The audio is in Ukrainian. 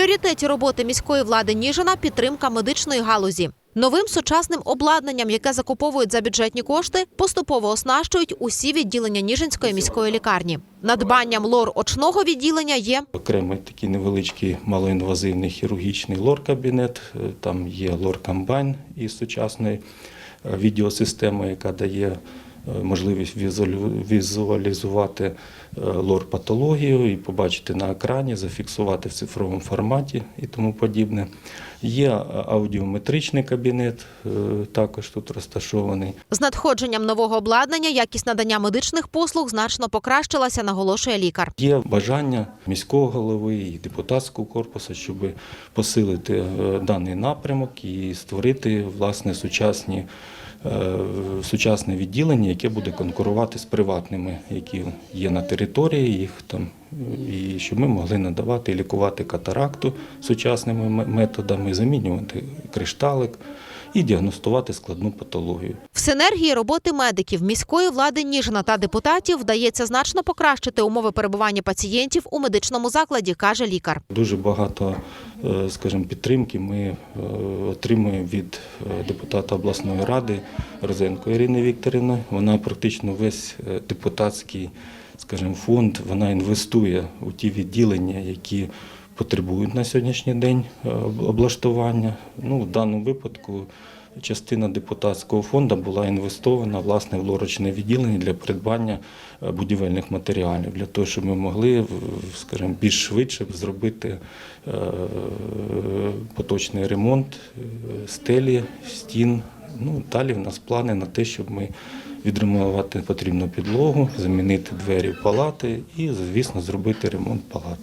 пріоритеті роботи міської влади Ніжина підтримка медичної галузі. Новим сучасним обладнанням, яке закуповують за бюджетні кошти, поступово оснащують усі відділення Ніжинської міської лікарні. Надбанням лор очного відділення є Окремий такий невеличкий малоінвазивний хірургічний лор-кабінет. Е, Там є лор-комбайн із сучасною е, відеосистемою, яка дає можливість візуалю- візуалізувати е, лор-патологію і побачити на екрані, зафіксувати в цифровому форматі і тому подібне. Є е, аудіометричний кабінет, е, також тут розташований. з надходженням нового обладнання. Якість надання медичних послуг значно покращилася, наголошує лікар. Є бажання міського голови і депутатського корпусу, щоб посилити е, даний напрямок і створити власне сучасні. Е, Сучасне відділення, яке буде конкурувати з приватними, які є на території, їх там і щоб ми могли надавати і лікувати катаракту сучасними методами, замінювати кришталик і діагностувати складну патологію. В синергії роботи медиків, міської влади Ніжина та депутатів вдається значно покращити умови перебування пацієнтів у медичному закладі, каже лікар. Дуже багато, е, скажімо, підтримки ми е, отримуємо від е, депутата обласної ради Розенко Ірини Вікторівни. Вона практично весь депутатський, скажімо, фонд вона інвестує у ті відділення, які потребують на сьогоднішній день е, облаштування. Ну, в даному випадку частина депутатського фонду була інвестована власне в лорочне відділення для придбання е, будівельних матеріалів, для того, щоб ми могли, скажімо, більш швидше зробити е, поточний ремонт стелі, стін. Ну, далі в нас плани на те, щоб ми відремонтувати потрібну підлогу, замінити двері палати і, звісно, зробити ремонт палат.